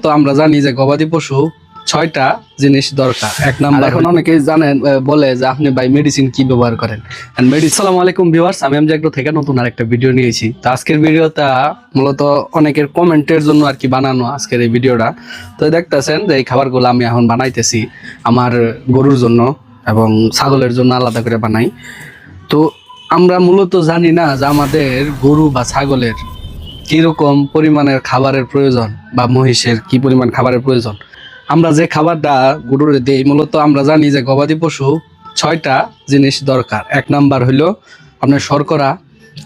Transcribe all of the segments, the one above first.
মূলত আমরা জানি যে গবাদি পশু ছয়টা জিনিস দরকার। এক নাম্বার এখন অনেকেই জানেন বলে যে আপনি ভাই মেডিসিন কি ব্যবহার করেন। সালাম আলাইকুম ভিউয়ার্স আমি এমজে একটু থেকে নতুন আরেকটা ভিডিও নিয়েছি। তো আজকের ভিডিওটা মূলত অনেকের কমেন্টের জন্য আর কি বানানো আজকের এই ভিডিওটা। তো দেখতেছেন যে এই খাবারগুলো আমি এখন বানাইতেছি আমার গরুর জন্য এবং ছাগলের জন্য আলাদা করে বানাই। তো আমরা মূলত জানি না যে আমাদের গরু বা ছাগলের কীরকম পরিমাণের খাবারের প্রয়োজন বা মহিষের কি পরিমাণ খাবারের প্রয়োজন? আমরা যে খাবারটা গরুর দিই, মূলত আমরা জানি যে গবাদি পশু ছয়টা জিনিস দরকার। এক নাম্বার হলো আপনার শর্করা,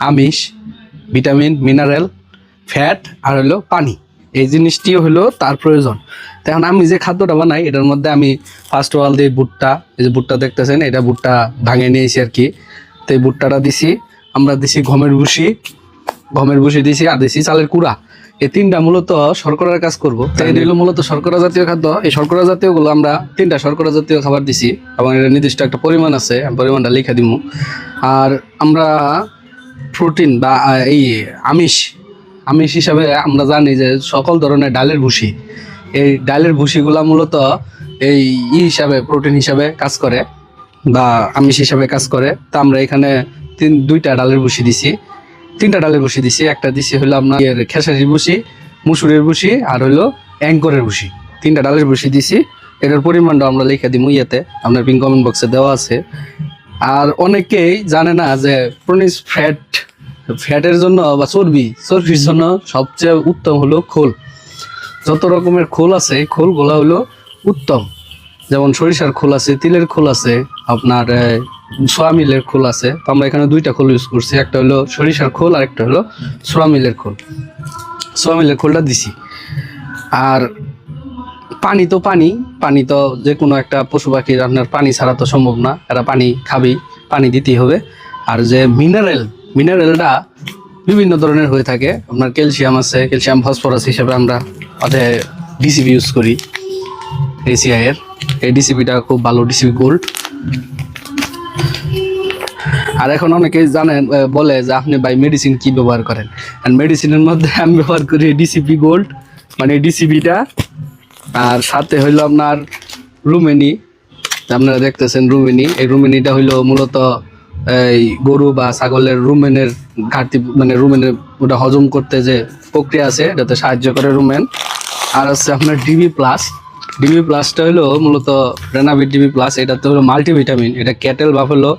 আমিষ, ভিটামিন, মিনারেল, ফ্যাট আর হলো পানি। এই জিনিসটিও হলো তার প্রয়োজন। তো এখন আমি যে খাদ্যটা বানাই, এটার মধ্যে আমি ফার্স্ট অফ অল দিই ভুট্টা, এই যে ভুট্টা দেখতেছেন, এটা ভুট্টা ভাঙে নিয়েছি আর কি। তো এই ভুট্টাটা দিছি, আমরা দিছি গমের ভুসি গমের ভুসি দিছি আর দিছি চালের কুড়া। এই তিনটা মূলত শর্করার কাজ করব। তো এটা হলো মূলত শর্করা জাতীয় খাদ্য। এই শর্করা জাতীয়গুলো আমরা তিনটা শর্করা জাতীয় খাবার দিছি, এবং এটা নির্দিষ্ট একটা পরিমাণ আছে পরিমাণটা লিখে দিব। আর আমরা প্রোটিন বা এই আমিষ আমিষ হিসাবে আমরা জানি যে সকল ধরনের ডালের ভুসি। এই ডালের ভুসিগুলা মূলত এই ই হিসাবে, প্রোটিন হিসাবে কাজ করে, বা আমিষ হিসাবে কাজ করে। তা আমরা এখানে তিন, দুইটা ডালের ভুসি দিছি। তিনটা ডালের ভুসি দিছি। একটা দিছি হলো আপনার খেসারির ভুসি মুসুরের ভুসি আর হলো অ্যাঙ্করের ভুসি তিনটা ডালের ভুসি দিছি। এটার পরিমাণটা আমরা লিখে দিব ইয়েতে। আপনার পিন কমেন্ট বক্সে দেওয়া আছে। আর অনেকেই জানে না যে প্রনিস ফ্যাট ফ্যাটের জন্য বা চর্বি, চর্বির জন্য সবচেয়ে উত্তম হলো খোল। যত রকমের খোল আছে খোলগুলো হলো উত্তম। যেমন সরিষার খোল আছে, তিলের খোল আছে, আপনার সোয়ামিলের খোল আছে। তো আমরা এখানে দুইটা খোল ইউজ করছি, একটা হলো সরিষার খোল আর একটা হলো সোয়ামিলের খোল। সোয়ামিলের খোলটা দিছি। আর পানি তো পানি পানি তো যে কোনো একটা পশু পাখির আপনার পানি ছাড়া তো সম্ভব না, এরা পানি খাবেই, পানি দিতেই হবে। আর যে মিনারেল মিনারেলটা বিভিন্ন ধরনের হয়ে থাকে। আপনার ক্যালসিয়াম আছে ক্যালসিয়াম ফসফরাস হিসেবে আমরা ওদের ডিসিবি ইউজ করি এসিআই এর। এই খুব ভালো ডিসিবি গোল্ড আর এখন অনেকে জানেন বলে যে আপনি ভাই মেডিসিন কি ব্যবহার করেন? মেডিসিনের মধ্যে আমি ব্যবহার করি ডিসিপি গোল্ড মানে ডিসিবিটা আর সাথে হইল আপনার রুমেনি। আপনারা দেখতেছেন রুমেনি। এই রুমেনিটা হইল মূলত, এই গরু বা ছাগলের রুমেনের ঘাটতি মানে রুমেনের ওটা হজম করতে যে প্রক্রিয়া আছে, এটাতে সাহায্য করে রুমেন। আর হচ্ছে আপনার ডিবি প্লাস ডিবি প্লাসটা হলো মূলত রেনাভিট ডিবি প্লাস এটাতে হলো মাল্টিভিটামিন এটা ক্যাটেল বাফেলো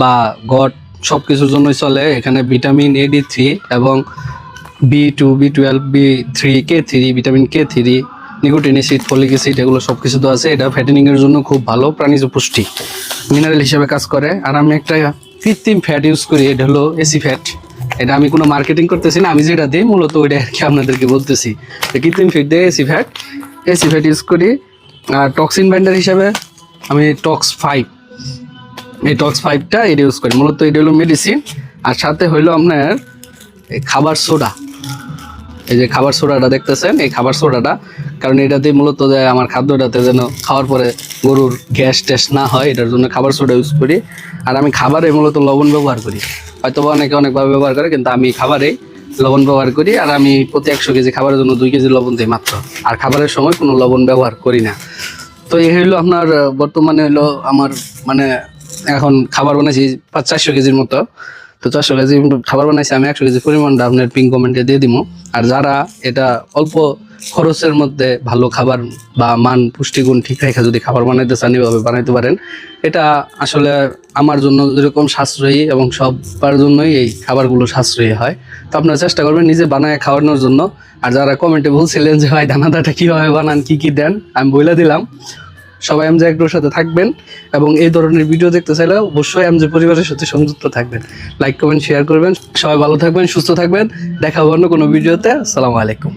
বা গট সব কিছুর জন্যই চলে। এখানে ভিটামিন এ ডি থ্রি এবং B two B twelve B three K three vitamin K three nicotine acid folic acid এগুলো সব কিছু তো আছে। এটা ফ্যাটেনিং এর জন্য খুব ভালো, প্রাণীজ পুষ্টি মিনারেল হিসেবে কাজ করে। আর আমি একটা কৃত্রিম ফ্যাট ইউজ করি, এটা হলো এসি ফ্যাট এটা আমি কোনো মার্কেটিং করতেছি না, আমি যেটা দিই, মূলত ওইটা আর কি আপনাদেরকে বলতেছি। তো কৃত্রিম ফিট দিয়ে এসি ফ্যাট এসি ফ্যাট ইউজ করি? আর টক্সিন বাইন্ডার হিসাবে আমি টক্স ফাইভ এই টক্স ফাইভটা এটা ইউজ করি। মূলত এটা হলো মেডিসিন আর সাথে হইল আপনার এই খাবার সোডা এই যে খাবার সোডাটা দেখতেছেন, এই খাবার সোডাটা কারণ এটাতে মূলত যে আমার খাদ্যটাতে যেন খাওয়ার পরে গরুর গ্যাস ট্যাস না হয়, এটার জন্য খাবার সোডা ইউজ করি। আর আমি খাবারে মূলত লবণ ব্যবহার করি। হয়তো বা অনেকে অনেকভাবে ব্যবহার করে, কিন্তু আমি খাবারেই লবণ ব্যবহার করি আর আমি প্রতি একশো কেজি খাবারের জন্য দুই কেজি লবণ দিই মাত্র। আর খাবারের সময় কোনো লবণ ব্যবহার করি না। তো এই হইল আপনার, বর্তমানে হইল আমার মানে এখন খাবার বানাইছি পাঁচ চারশো কেজির মতো। তো চারশো কেজি খাবার বানাইছি, আমি একশো কেজি পরিমাণটা আপনার পিং কমেন্টে দিয়ে দিব আর যারা এটা অল্প খরচের মধ্যে ভালো খাবার বা মান, পুষ্টিগুণ ঠিক রেখে যদি খাবার বানাইতে চান, এভাবে বানাইতে পারেন। এটা আসলে আমার জন্য যেরকম সাশ্রয়ী এবং সবার জন্যই এই খাবারগুলো সাশ্রয়ী হয়। তো আপনারা চেষ্টা করবেন নিজে বানায় খাওয়ানোর জন্য। আর যারা কমেন্টে বলছিলেন যে, ভাই, দানাদারটা কীভাবে বানান, কী কী দেন? আমি বলে দিলাম। সবাই এমজে একটুর সাথে থাকবেন এবং এই ধরনের ভিডিও দেখতে চাইলে অবশ্যই এমজে পরিবারের সাথে সংযুক্ত থাকবেন। লাইক কমেন্ট শেয়ার করবেন। সবাই ভালো থাকবেন, সুস্থ থাকবেন। দেখা হবে অন্য কোনো ভিডিওতে। আসসালামু আলাইকুম।